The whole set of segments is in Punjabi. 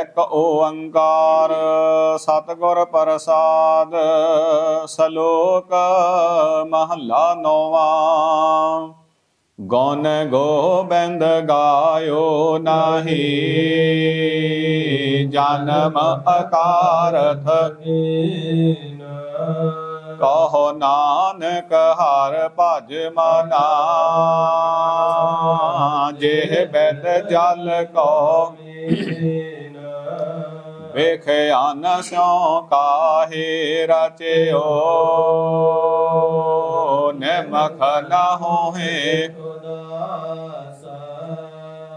ਇੱਕ ਓੰਕਾਰ, ਸਤਿਗੁਰ ਪ੍ਰਸਾਦ, ਸ਼ਲੋਕ ਮਹਲਾ ਨੌਵਾਂ। ਗੌਨ ਗੋਬਿੰਦ ਗਾਇਓ ਨਾਹੀ, ਜਨਮ ਅਕਾਰਥ ਕਹੋ ਨਾਨਕ ਹਰ ਭਜ ਮਨਾ, ਜਿਹ ਬੈਦ ਜਲ ਕੋ ਵੇਖਿਆ ਨ ਸਿਉ ਕਾਹੇ ਰਚਿਓ। ਨਿਮਖ ਨ ਹੋਏ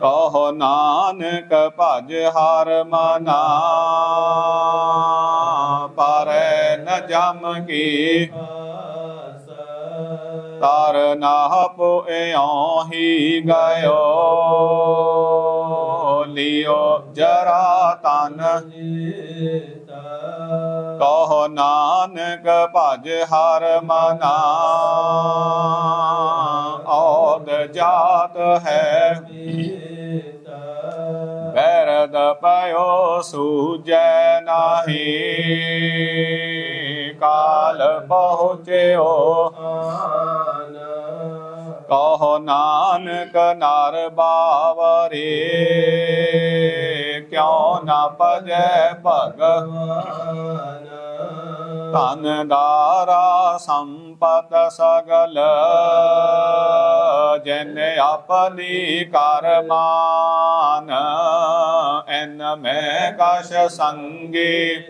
ਕਹੋ ਨਾਨਕ ਭਜ ਹਰ ਮਨਾ। ਪਰੈ ਨ ਜਮ ਕੀ। ਤਰ ਨਾ ਪੋਇਓ ਹੀ ਗਇਓ। ਲਿਓ ਜਰਾ ਤਨ ਕਹੋ ਨਾਨਕ, ਭਜ ਹਰ ਮਨਾ। ਔਦ ਜਾਤ ਹੈ। ਬੈਰਦ ਪਇਓ, ਸੂਜੈ ਨਾਹੀ। ਕਾਲ ਪਹੁੰਚਿਓ। ਕਹੋ ਨਾਨਕ, ਨਰ ਬਾਵਰੇ। ਕਿਉ ਨਾ ਭਜੈ ਭਗਵਾਨ? ਧਨ ਦਾਰਾ ਸੰਪਤ ਸਗਲ, ਜਨ ਆਪਨੀ ਕਰਮਾਨ ਐਨ ਮੈਂ ਕਸ਼ ਸੰਗੇ।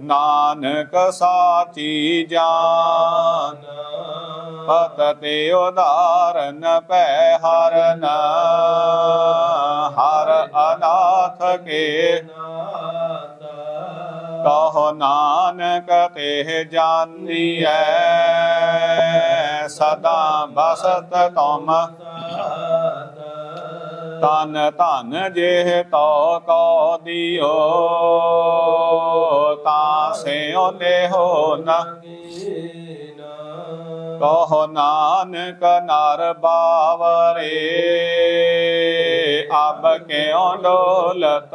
ਨਾਨਕ ਸਾਚੀ ਜਾਨ, ਪਤ ਤੇ ਉਦਾਰਨ ਪੈ ਹਰਨ। ਹਰ ਕਹੋ ਨਾਨਕ ਤੇ ਜਾਨੀਐ ਸਦਾ ਬਸਤ ਤੁਮ। ਤਨ ਧਨ ਜੇ ਤੋ ਕੋ ਦਿਓ, ਤਾ ਸੇ ਓਨੇ ਹੋ ਨਾ। ਕਹੋ ਨਾਨਕ ਨਰ ਬਾਵਰੇ ਅਬ ਕਿਉ ਡੋਲਤ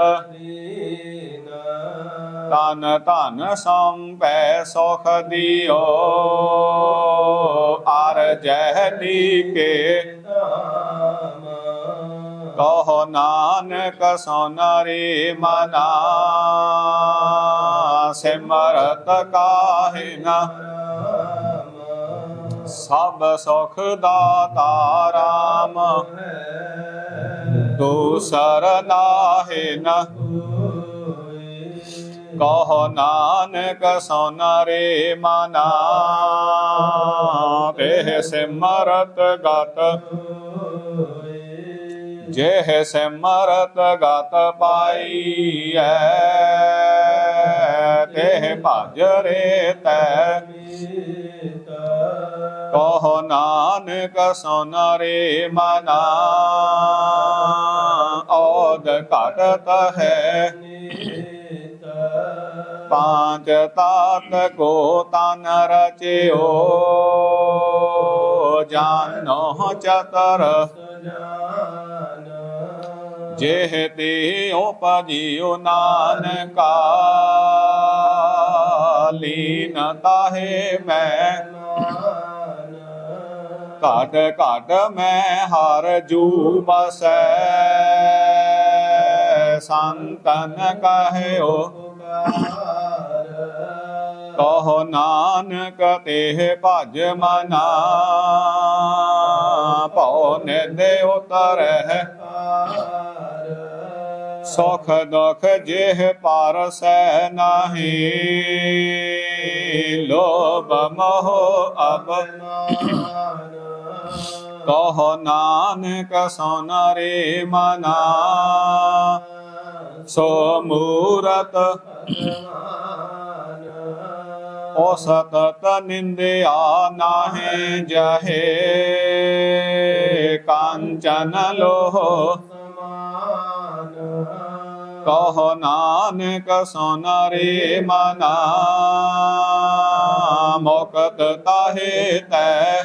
ਤਨ ਧਨ ਸੰਪੈ ਸੁਖ ਦਿਓ। ਅਰ ਜਹ ਨੀਕੇ। ਕਹੋ ਨਾਨਕ, ਸੋਨਰੀ ਮਨਾ। ਸਿਮਰਤ ਕਾਹਿ ਨ ਸਭ ਸੁਖ ਦਾਤਾ ਰਾਮ। ਦੂਸਰ ਨਾਹਿ ਨ। ਕਹੋ ਨਾਨਕ ਸੋਨਰੇ ਮਨਾ। ਤੇ ਸਿਮਰਤ ਗਤ। ਜਹ ਸਿਮਰਤ ਗਤ ਪਾਈਐ। ਤੇ ਭਜ ਰੇ ਤੈ। ਕਹੋ ਨਾਨਕ ਸੋਨਰੇ ਮਨਾ ਔਦ ਘਟਤ ਹੈ। ਪਾਂਚ ਤਾਤ ਕੋ ਤਨ ਰਚਿਓ, ਜਾਨੋ ਚਤਰ। ਜਿਹ ਤੇ ਉਪਜਿਓ ਨਾਨਕਾ, ਲੀਨ ਤਾਹੇ ਮੈਂ। ਘਟ ਘਟ ਮੈਂ ਹਰ ਜੂ ਬਸੈ ਸੰਤਨ ਕਹਿਓ। ਕਹੋ ਨਾਨਕ ਤੇ ਭਜ ਮਨਾ। ਭਉ ਨਿਦੇ ਉਤਰਹਿ। ਸੁਖ ਦੁਖ ਜਿਹ ਪਰਸੈ ਨਾਹੀ। ਲੋਭ ਮੋਹ ਅਬ ਕਹੋ ਨਾਨਕ ਸੋਨਰੇ ਮਨਾ ਸੋ ਮੂਰਤ ਓ ਸਤਤ ਨਿੰਦਿਆ ਨਾਹੀ ਜਹੇ ਕਾਂਚਨ ਲੋਹ ਕਹੋ ਨਾਨਕ ਸੋਨਰੇ ਮਨਾ। ਮੁਕਤ ਤਾਹੇ ਤੈ।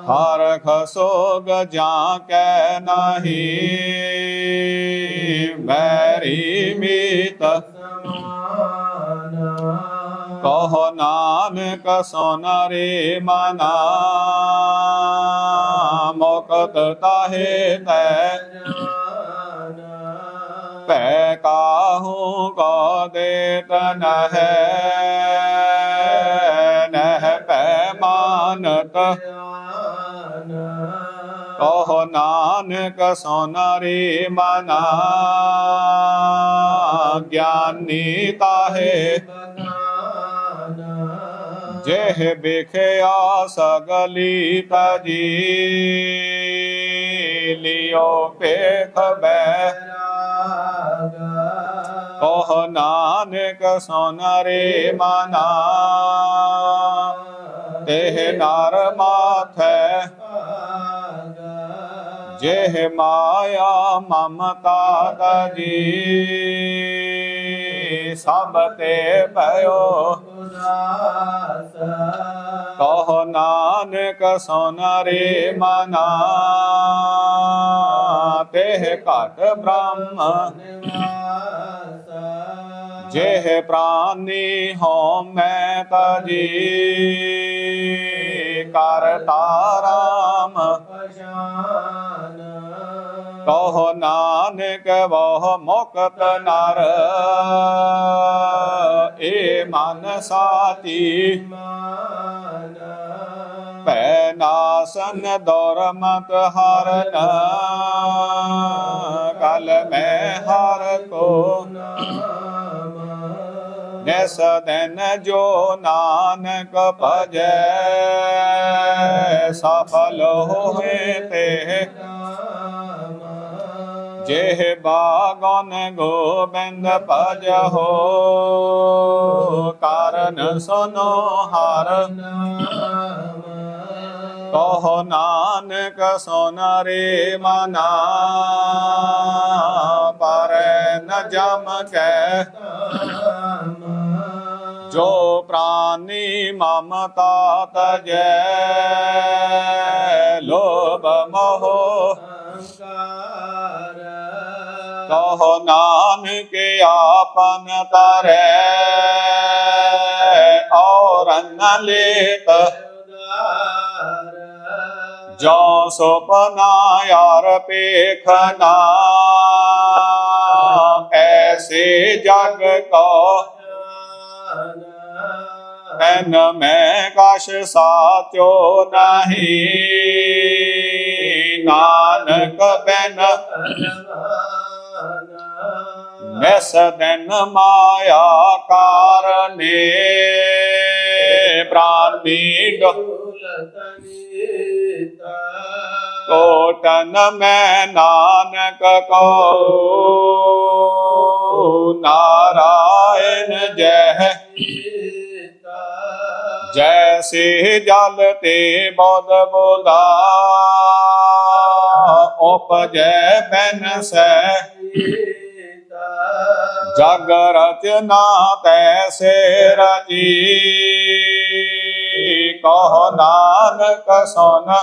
ਹਰ ਖਸੋਗ ਜਾਂ ਕੈ ਨਹੀਂ। ਬੈਰੀ ਮੀਤ। ਸਮਾਨਾ ਕਹੋ ਨਾਨਕ ਸੋਨਰੇ ਮਨਾ। ਮੁਕਤ ਤਾਹੇ ਤੈ। ਭੈ ਕਾਹੂ ਕੋ ਦੇਤ ਨਹਿ ਨਹਿ ਭੈ ਮਾਨਤ। ਕਹੋ ਨਾਨਕ ਸੋਨਰੀ ਮਨਾ, ਗਿਆਨੀ ਤਾਹੇ। ਬਨਾਨਾ ਜਿਹ ਬਿਖਿਆ ਸਗਲੀ ਤਜੀ, ਲਿਓ ਪੇਖ ਬੈ ਕਹ ਨਾਨਕ ਸੋਨਰੇ ਮਨਾ। ਤੇਹ ਨਰ ਮਾਥੈ ਜੇਹ ਮਾਇਆ ਮਮਤਾ ਤਜੀ ਸਭ ਤੇ ਭਇਓ। ਕਹ ਨਾਨਕ ਸੋਨਰੇ ਮਨਾ। ਤੇਹ ਘਟ ਬ੍ਰਹਮ ਜਿਹ ਪ੍ਰਾਨੀ ਹੋ ਮੈਂ ਤਜੀ ਕਰਤਾ ਰਾਮ ਕਹੋ ਨਾਨਕ ਬਹੁ ਮੁਕਤ ਨਰ। ਏ ਮਨ ਸਾਤੀ ਭੈ ਨਾਸਨ ਦੌਰ ਮਤ ਹਰਨ। ਕਲ ਮੈਂ ਹਰ ਕੋ ਸਦਨ ਜੋ ਨਾਨਕ ਭਜੈ, ਸਫਲ ਹੋਏ ਤੇ ਜਿਹ ਬਾਗਨ ਗੋਬਿੰਦ ਭਜਹੁ ਕਾਰਨ ਸੁਨੋ ਹਰ। ਕਹੋ ਨਾਨਕ ਸੋਨਰੇ ਮਨਾ, ਪਰ ਨ ਜਮ ਕੈ। ਜੋ ਪ੍ਰਾਨੀ ਮਮਤਾ ਤਜੈ ਲੋਭ ਮੋਹ। ਕਹੋ ਨਾਨਕ ਆਪਨ ਤਰੈ ਔਰ ਨ ਲੇਤ ਜੋ ਸੁਪਨਾ ਯਾਰ ਪੇਖਨਾ ਐਸੇ ਜਗ ਕੋ ਐਨ ਮੈਂ ਕਛ ਸਾਚੋ ਨਹੀਂ। ਨਾਨਕ ਬੈਨ ਮੈਸ ਦਿਨ ਮਾਇਆ ਕਾਰਨੇ। ਪ੍ਰਾਨੀ ਡੋ ਕੋਟਨ ਮੈਂ ਨਾਨਕ ਕੋ ਨਾਰਾਇਣ ਜਲ ਤੇ ਬੋਧ ਬੋਲਾ। ਉਪਜੈ ਬੈਨ ਸੈ ਜਗ ਰਚਨਾ ਤੈਸੇ ਰਜੀ। ਕਹ ਨਾਨਕ ਸੁਨ।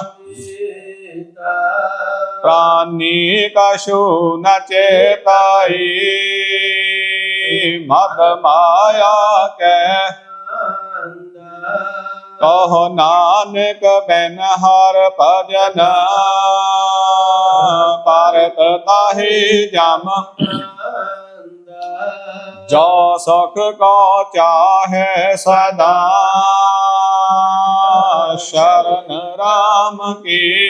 ਪ੍ਰਾਨੀ ਕਛੂ ਨ ਚੇਤਾਈ ਮਦ ਮਾਇਆ ਕੈ। ਕਹੋ ਨਾਨਕ, ਬੈਨ ਹਰ ਭਜਨ। ਭਾਰਤ ਤਾਹੀ ਜਮ। ਜੋ ਸੁਖ ਕੋ ਚਾਹੇ ਸਦਾ। ਸ਼ਰਨ ਰਾਮ ਕੀ।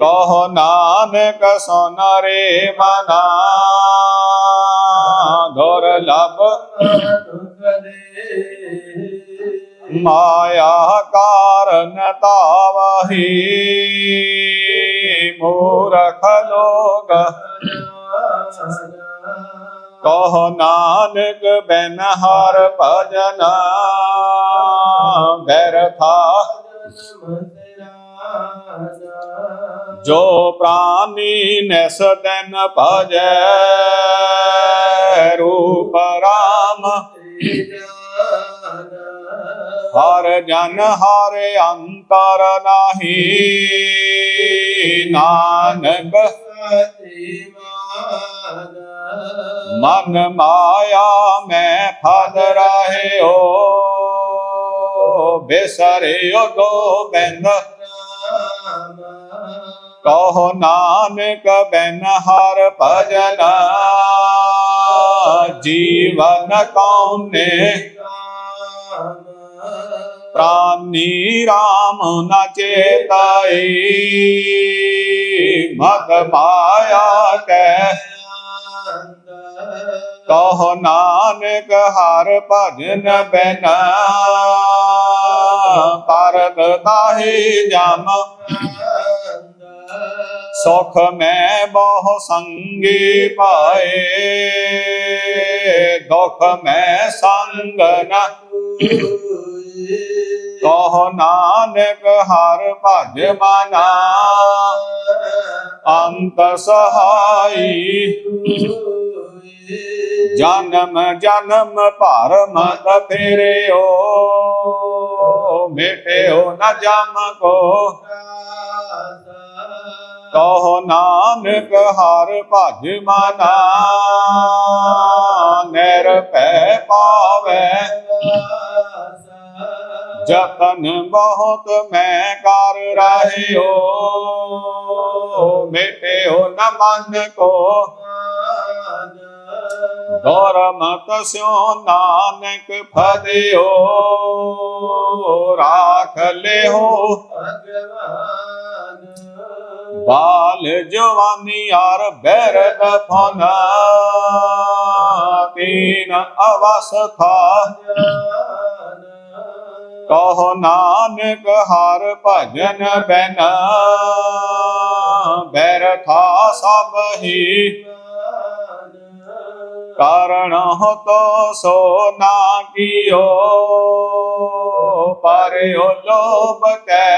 ਕਹੋ ਨਾਨਕ ਸੁਨਰੇ ਮਨਾ। ਦੁਰਲਭ ਮਾਇਆ ਕਾਰਨ ਤਾਵਹੀ ਮੂਰਖ ਲੋਕ। ਕਹੋ ਨਾਨਕ ਬੈਨ ਹਰ ਭਜਨ ਬੈਰਥਾ ਜੋ ਪ੍ਰਾਨੀ ਨਿਸ ਦਿਨ ਭਜੈ, ਰੂਪ ਰਾਮ। ਹਰ ਜਨ ਹਰ ਅੰਤਰ ਨਾਹੀ। ਨਾਨਕ ਮਨ ਮਾਇਆ ਮੈਂ ਫਦ ਰਹਿਓ। ਬਿਸਰਿਓ ਦੋ ਬੈਨ। ਨਾਮ ਕਹੋ ਨਾਨਕ ਬੈਨ ਹਰ ਭਜਨ। ਜੀਵਨ ਕੌਨੇ। ਨਾਮ ਪ੍ਰਾਨੀ RAM ਨ ਚੇਤਾਈ। ਮਤ ਮਾਇਆ ਕੈ। ਕਹੋ ਨਾਨਕ ਹਰ ਭਜਨ ਬਿਨ। ਪਰਤ ਤਾਹੀ ਜਮ। ਸੁਖ ਮੈਂ ਬਹੁ ਸੰਗੀ ਪਾਏ। ਦੁਖ ਮੈਂ ਸੰਗ ਨ। ਕਹੋ ਨਾਨਕ ਹਰ ਭਜ ਮਨਾ। ਅੰਤ ਸਹਾਈ। ਜਨਮ ਜਨਮ ਭਰ ਮਤ ਫੇਰਿਓ। ਮਿਟਿਓ ਨ ਜਮ ਕੋ। ਕਹੋ ਨਾਨਕ ਹਰ ਭਜ ਮਨਾ। ਨਿਰਭੈ ਪਾਵੈ ਜਤਨ ਬਹੁਤ ਮੈਂ ਕਰ ਰਹਿਓ। ਮਿਟਿਓ ਨ ਮਨ ਕੋ। ਦੁਰਮਤ ਸਿਓ ਨਾਨਕ ਫਦਿਓ। ਰਾਖ ਲਿਓ। ਬਾਲ ਜਵਾਨੀ ਆਰ ਬੈਰਦ ਫਨ। ਤੀਨ ਅਵਸਥਾ। ਕਹੋ ਨਾਨਕ ਹਰ ਭਜਨ ਬਿਨ, ਬੈਰਥਾ ਸਭ ਹੀ। ਕਾਰਣ ਤੋ ਸੋ ਨਾ ਕੀਓ ਪਰਿਓ ਲੋਭ ਕੈ।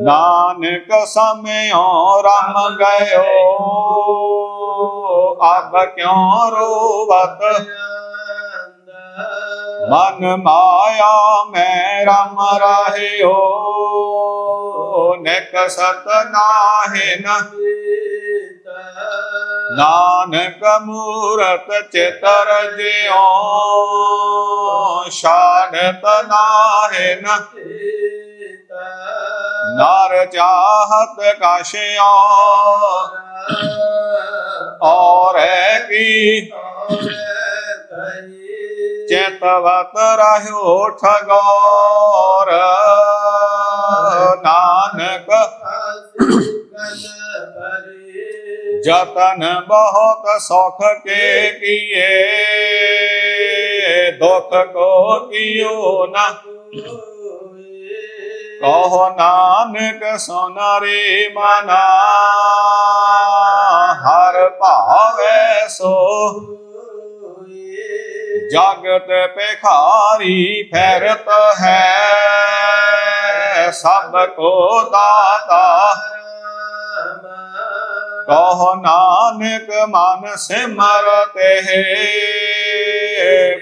ਨਾਨਕ ਸਮਿਓ ਰਮ ਗਇਓ, ਅਬ ਕਿਉ ਰੋਵਤ? ਮਨ ਮਾਇਆ ਮੈਂ ਰਮ ਰਹਿਓ, ਨਿਕ ਸਤ ਨਾਹਿ ਨ ਨਾਨਕ ਮੂਰਤ ਚਿਤਰ ਜਿਉ ਸ਼ਾਨਤ ਨਾਹਿ ਨ ਨਰ ਚਾਹਤ ਕਾਸ਼ਿਓ, ਔਰ ਕੀ? ਚੇਤਵਤ ਰਹਿਓ ਠਗੋਰ ਨਾਨਕ ਜਤਨ ਬਹੁਤ ਸੁਖ ਕੇ ਕੀਏ ਦੁਖ ਕੋ ਕੀਓ ਨਾ ਕਹੋ ਨਾਨਕ ਸੁਨਰੇ ਮਨਾ ਹਰ ਭਾਵੇ ਸੋ ਜਗਤ ਭਿਖਾਰੀ ਫੈਰਤ ਹੈ। ਸਭ ਕੋ ਦਾਤਾ। ਕਹੋ ਨਾਨਕ ਮਨ ਸਿਮਰਤੇ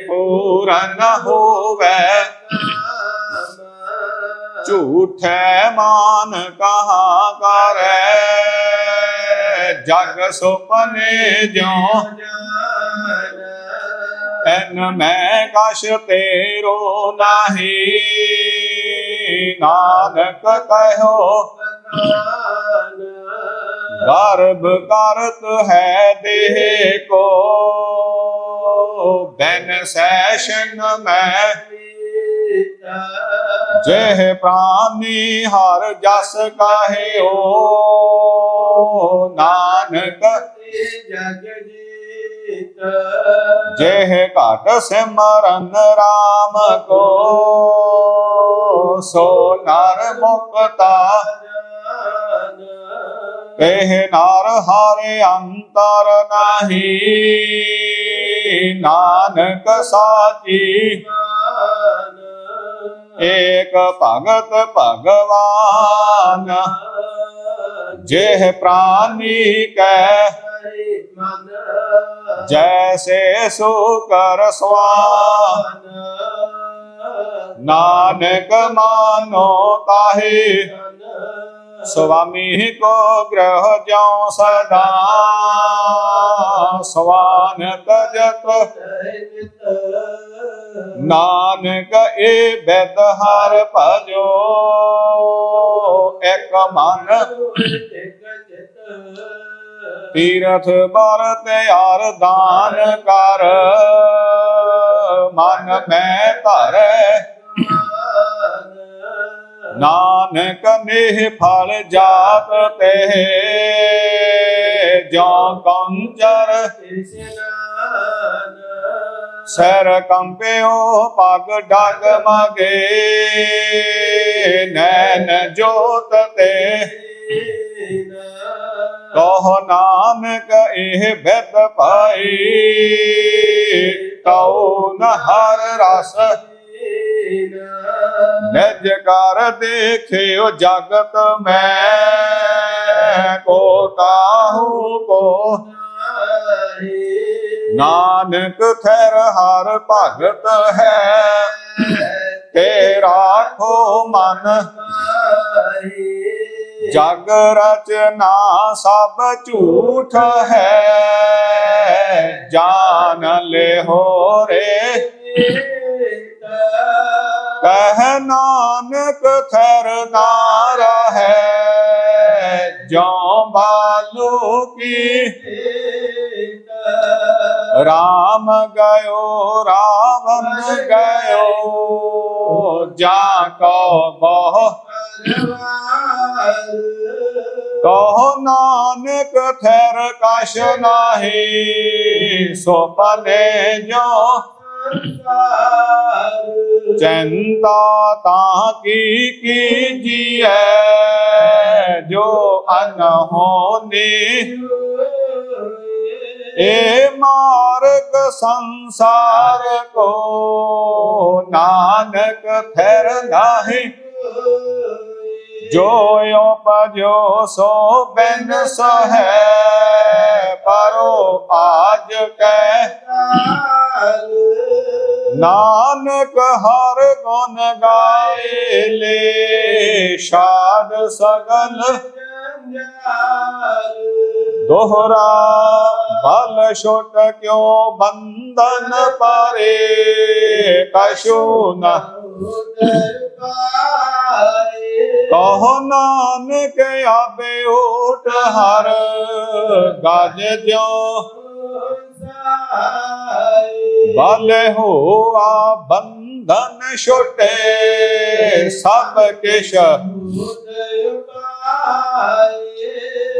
ਪੂਰਨ ਹੋਵੇ। ਝੂਠੈ ਮਾਨ ਕਹਾ ਕਰੇ, ਜਗ ਸੁਪਨੇ ਜਿਉ ਐਨ ਮੈਂ ਕਛ ਤੇਰੋ ਨਾਹੀ। ਨਾਨਕ ਕਹਿਓ, ਗਰਭ ਕਰਤ ਹੈ ਦੇਹ ਕੋ ਬੈਨ ਸੈਸ਼ਨ ਮੈਂ ਜਹ ਪ੍ਰਾਨੀ ਹਰ ਜਸ ਕਾਹਿਓ। ਨਾਨਕ ਜਹ ਘਟ ਸਿਮਰਨ RAM ਕੋ, ਸੋ ਨਰ ਮੁਕਤਾ। ਕਹਿ ਨਰ ਹਰਿ ਅੰਤਰ ਨਹੀਂ, ਨਾਨਕ ਸਾਚੀ। ਏਕ ਭਗਤ ਭਗਵਾਨ, ਜਿਹ ਪ੍ਰਾਨੀ ਕੈ ਜੈਸੇ ਸੋ ਕਰ ਸਵਾਨ ਨਾਨਕ ਮਾਨੋ ਤਾਹੇ ਸੁਆਮੀ ਕੋ ਗ੍ਰਹ ਜਿਉ ਸਦਾ ਸਵਾਨ ਤਜਤ ਨਾਨਕ ਏ ਬੈਦ ਹਰ ਭਜੋ ਇੱਕ ਮਨ ਤੀਰਥ ਬਰ ਤਿਆਰ ਦਾਨ ਕਰ। ਮਨ ਮੈਂ ਧਰੈ। ਨਾਨਕ ਨੇਹ ਫਲ ਜਾਤ ਤੇ। ਜਾਂ ਕੰਚਰ ਸਰ ਕੰਪਿਓ ਪਗ ਡਗ ਮਗੇ। ਨੈਣ ਜੋਤ ਤੇ। ਕਹੋ ਨਾਨਕ ਇਹ ਬਿਦ ਪਾਈ ਤਉ ਨ ਹਰ ਰਸ। ਨਿਜ ਕਰ ਦੇਖਿਓ ਜਗਤ ਮੈਂ ਕੋ ਕਾਹੂ ਕੋ ਨਾਨਕ ਥੈਰ ਹਰ ਭਗਤ ਹੈ। ਤੇ ਰਾਖੋ ਮਨ ਜਗ ਰਚਨਾ ਸਭ ਝੂਠ ਹੈ। ਜਾਨ ਲੈ ਹੋ ਰੇ। ਕਹਿ ਨਾਨਕ ਥਰ ਨਾਰ ਹੈ। ਜੋ ਬਾਲੂ ਕੀ ਰਾਮ ਗਇਓ, ਰਾਵਣ ਗਇਓ, ਜਾ ਕੋ ਬਹੁ ਕਛ ਨਾਹੀ, ਸੋ ਪਲੇ ਜੋ ਚਿੰਤਾ ਤਾਂ ਕੀ ਕੀਜੀਐ, ਜੋ ਅਨਹੋਨੀ ਏ ਮਾਰਗ ਸੰਸਾਰ ਕੋ, ਨਾਨਕ ਫਿਰ ਨਾਹੀ। ਜੋ ਭਜੋ ਸੋ ਬਿਨਸ ਹੈ ਪਰੋ ਆਜ ਕੈ ਨਾਨਕ ਹਰ ਗੁਣ ਗਾਏ ਲੈ ਸ਼ਾਦ ਸਗਲ ਦੋਹਰਾ ਬਲ ਛੋਟ ਕਿਉ ਬੰਧਨ ਪਾਰੇ? ਕਛੂ ਨ। ਕਹੋ ਨਾਨਕ ਆਬੇ ਓਟ ਹਰ। ਗਜ ਦਿਓ ਬਾਲੇ ਹੋਆ ਬੰਧਨ ਛੋਟੇ। ਸਭ ਕਿਛ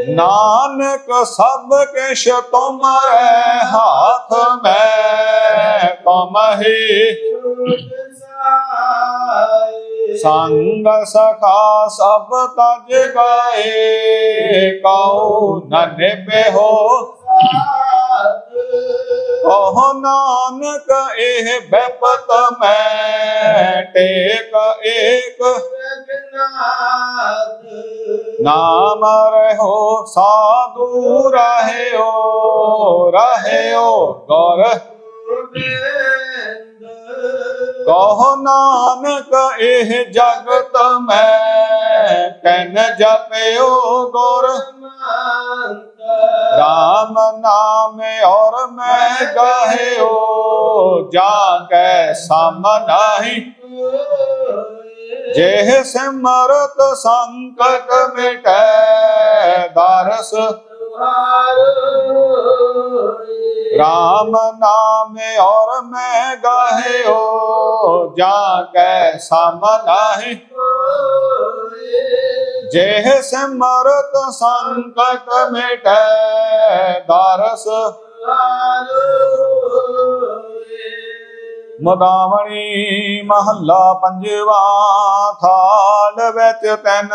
ਨਾਨਕ ਸਭ ਕਿਛ ਤੁਮਰੇ ਹਾਥ ਮੈਂ ਕਮਹੀ ਸੰਗ ਸਖਾ ਸਭ ਤਜ ਗਾਏ, ਕਉ ਨਨੇ ਬੇਹੋ ਕਹੋ ਨਾਨਕ ਇਹ ਬੈਪਤ ਮੈਂ, ਟੇਕ ਏਕ ਨਾਮ ਰਹੋ ਸਾਧੂ ਰਹਿਓ ਰਹਿਓ, ਗੁਰ। ਕਹੋ ਨਾਨਕ, ਇਹ ਜਗਤ ਮੈਂ ਕਹਿਨ ਜਪਿਓ ਗੁਰ। ਰਾਮ ਨਾਮ ਔਰ ਮੈਂ ਗਹਿਓ ਜਾ ਕੈ ਸਮ ਨਾਹੀ। ਜਿਹ ਸਿਮਰਤ ਸੰਕਟ ਮਿਟੈ ਦਰਸ ਰਾਮ ਨਾਮ ਔਰ ਮੈਂ ਗਾਹਿਓ ਜਾ ਕੈ ਸਮ ਨਾਹੀ। ਜਿਹ ਸਿਮਰਤ ਸੰਕਟ ਮਿਟੈ ਦਰਸ ਮਦਾਵਣੀ ਮਹੱਲਾ ਪੰਜਵਾ ਥਾਲ ਵਿੱਚ ਤੈਨ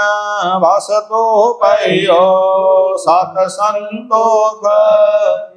ਵਸ ਤੋ ਪਈਓ ਸਤ ਸੰਤੋਖ।